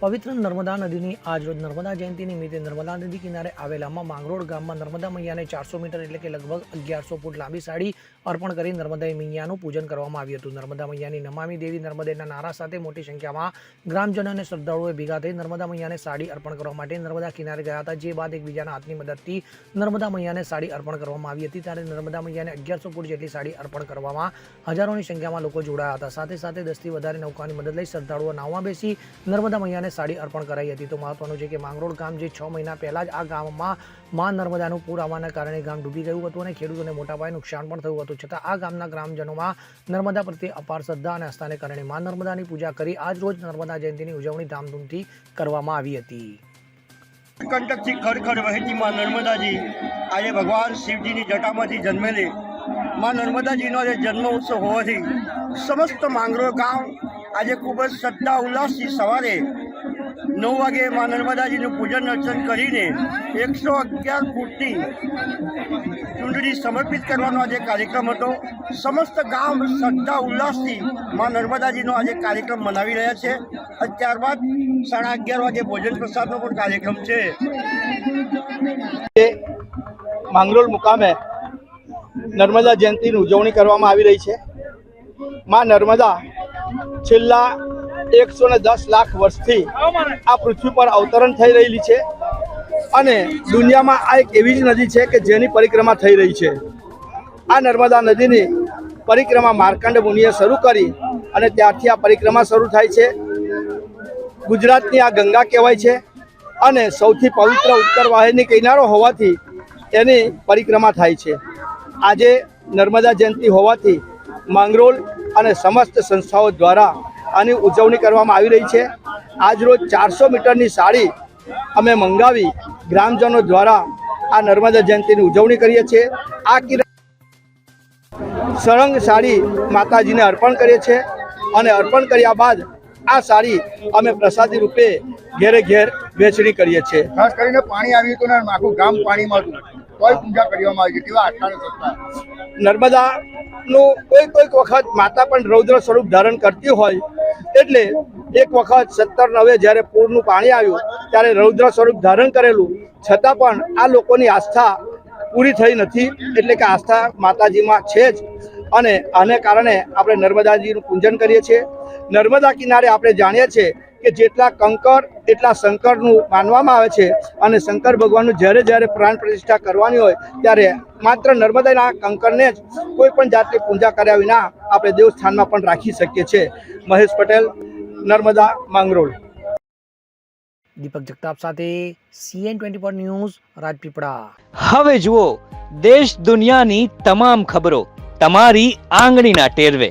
પવિત્ર નર્મદા નદીની આજરોજ નર્મદા જયંતિ નિમિત્તે નર્મદા નદી કિનારે આવેલામાં માંગરોળ ગામમાં નર્મદા મૈયાને ચારસો મીટર એટલે કે લગભગ અગિયારસો ફૂટ લાંબી સાડી અર્પણ કરી નર્મદા મૈયાનું પૂજન કરવામાં આવ્યું હતું. નર્મદા મૈયાની નમામી દેવી નર્મદેના નારા સાથે મોટી સંખ્યામાં ગ્રામજનો અને શ્રદ્ધાળુઓએ ભેગા થઈ નર્મદા મૈયાને સાડી અર્પણ કરવા માટે નર્મદા કિનારે ગયા હતા. જે બાદ એકબીજાના હાથની મદદથી નર્મદા મૈયાને સાડી અર્પણ કરવામાં આવી હતી. ત્યારે નર્મદા મૈયાને અગિયારસો ફૂટ જેટલી સાડી અર્પણ કરવામાં હજારોની સંખ્યામાં લોકો જોડાયા હતા. સાથે સાથે દસથી વધારે નૌકાની મદદ લઈ શ્રદ્ધાળુઓ નાવમાં બેસી નર્મદા મૈયાને સાડી અર્પણ કરાઈ હતી. તો મહત્વનું છે કે માંગરોળ ગામ જે છ મહિના પહેલા જ આ ગામમાં માં નર્મદાનું પૂર આવવાના કારણે ગામ ડૂબી ગયું હતું અને ખેડૂતોને મોટા પાયે નુકસાન પણ થયું હતું. છતાં આ ગામના ગ્રામજનોમાં નર્મદા પ્રત્યે અપાર શ્રદ્ધા અને આસ્થાને કારણે માં નર્મદાની પૂજા કરી આજ રોજ નર્મદા જયંતિની ઉજવણી ધામધૂમથી કરવામાં આવી હતી. કંટકથી ખડખડ વહેતી માં નર્મદાજી આજે ભગવાન શિવજીની જટામાંથી જન્મેલી. માં નર્મદાજીનો આજે જન્મ ઉત્સવ હોવાથી સમસ્ત માંગરોળ ગામ આજે ખૂબ જ શ્રદ્ધા ઉલ્લાસથી સવારે નવ વાગે મા નર્મદાજીનું પૂજન અર્ચન કરીને એકસો અગિયાર ફૂટની ચૂંટણી સમર્પિત કરવાનો આજે કાર્યક્રમ હતો. સમસ્ત ગામ શ્રદ્ધા, ઉલ્લાસથી મા નર્મદાજીનો આજે કાર્યક્રમ મનાવી રહ્યા છે. અને ત્યારબાદ સાડા અગિયાર વાગે ભોજન પ્રસાદનો પણ કાર્યક્રમ છે. માંગરોળ મુકામે નર્મદા જયંતિની ઉજવણી કરવામાં આવી રહી છે. માં નર્મદા છેલ્લા એકસો ને દસ લાખ વર્ષથી આ પૃથ્વી પર અવતરણ થઈ રહેલી છે. અને દુનિયામાં આ એક એવી જ નદી છે કે જેની પરિક્રમા થઈ રહી છે. આ નર્મદા નદીની પરિક્રમા માર્કંડ મુનિએ શરૂ કરી અને ત્યારથી આ પરિક્રમા શરૂ થાય છે. ગુજરાતની આ ગંગા કહેવાય છે અને સૌથી પવિત્ર ઉત્તર વાહિની કિનારો હોવાથી એની પરિક્રમા થાય છે. આજે નર્મદા જયંતિ હોવાથી માંગરોળ અને સમસ્ત સંસ્થાઓ દ્વારા આની ઉજવણી કરવામાં આવી રહી છે. આજરોજ ચારસો મીટરની સાડી અમે મંગાવી ગ્રામજનો દ્વારા આ નર્મદા જયંતિની ઉજવણી કરીએ છીએ. આ કિરણ સળંગ સાડી માતાજીને અર્પણ કરીએ છીએ અને અર્પણ કર્યા બાદ આ સાડી અમે પ્રસાદી રૂપે ઘેરે ઘેર વેચણી કરીએ છીએ. ખાસ કરીને પાણી આવ્યું હતું ને આખું ગામ પાણીમાં હતું. તોય પૂજા કરવામાં આવી છે કેવા નર્મદાનું કોઈ કોઈક વખત માતા પણ રૌદ્ર સ્વરૂપ ધારણ કરતી હોય એટલે એક વખત સત્તર નવે જ્યારે પૂરનું પાણી આવ્યું, ત્યારે રૌદ્ર સ્વરૂપ ધારણ કરેલું. છતાં પણ આ લોકોની આસ્થા પૂરી થઈ નથી, એટલે કે આસ્થા માતાજીમાં છે જ. અને આને કારણે આપણે નર્મદાજીનું પૂજન કરીએ છીએ. નર્મદા કિનારે આપણે જાણીએ છીએ કે જેટલા કંકર એટલા શંકરનું માનવામાં આવે છે. અને શંકર ભગવાનનું જ્યારે જ્યારે પ્રાણ પ્રતિષ્ઠા કરવાની હોય ત્યારે માત્ર નર્મદાના કંકરને જ કોઈ પણ જાતની પૂજા કર્યા વિના આપણે દેવસ્થાનમાં પણ રાખી શકીએ છીએ. મહેશ પટેલ નર્મદા માંગરોળ. દીપક જગતાપ સાથે CN twenty four news Rajpipla. હવે જુઓ દેશ દુનિયાની તમામ ખબરો તમારી આંગળીના ટેરવે.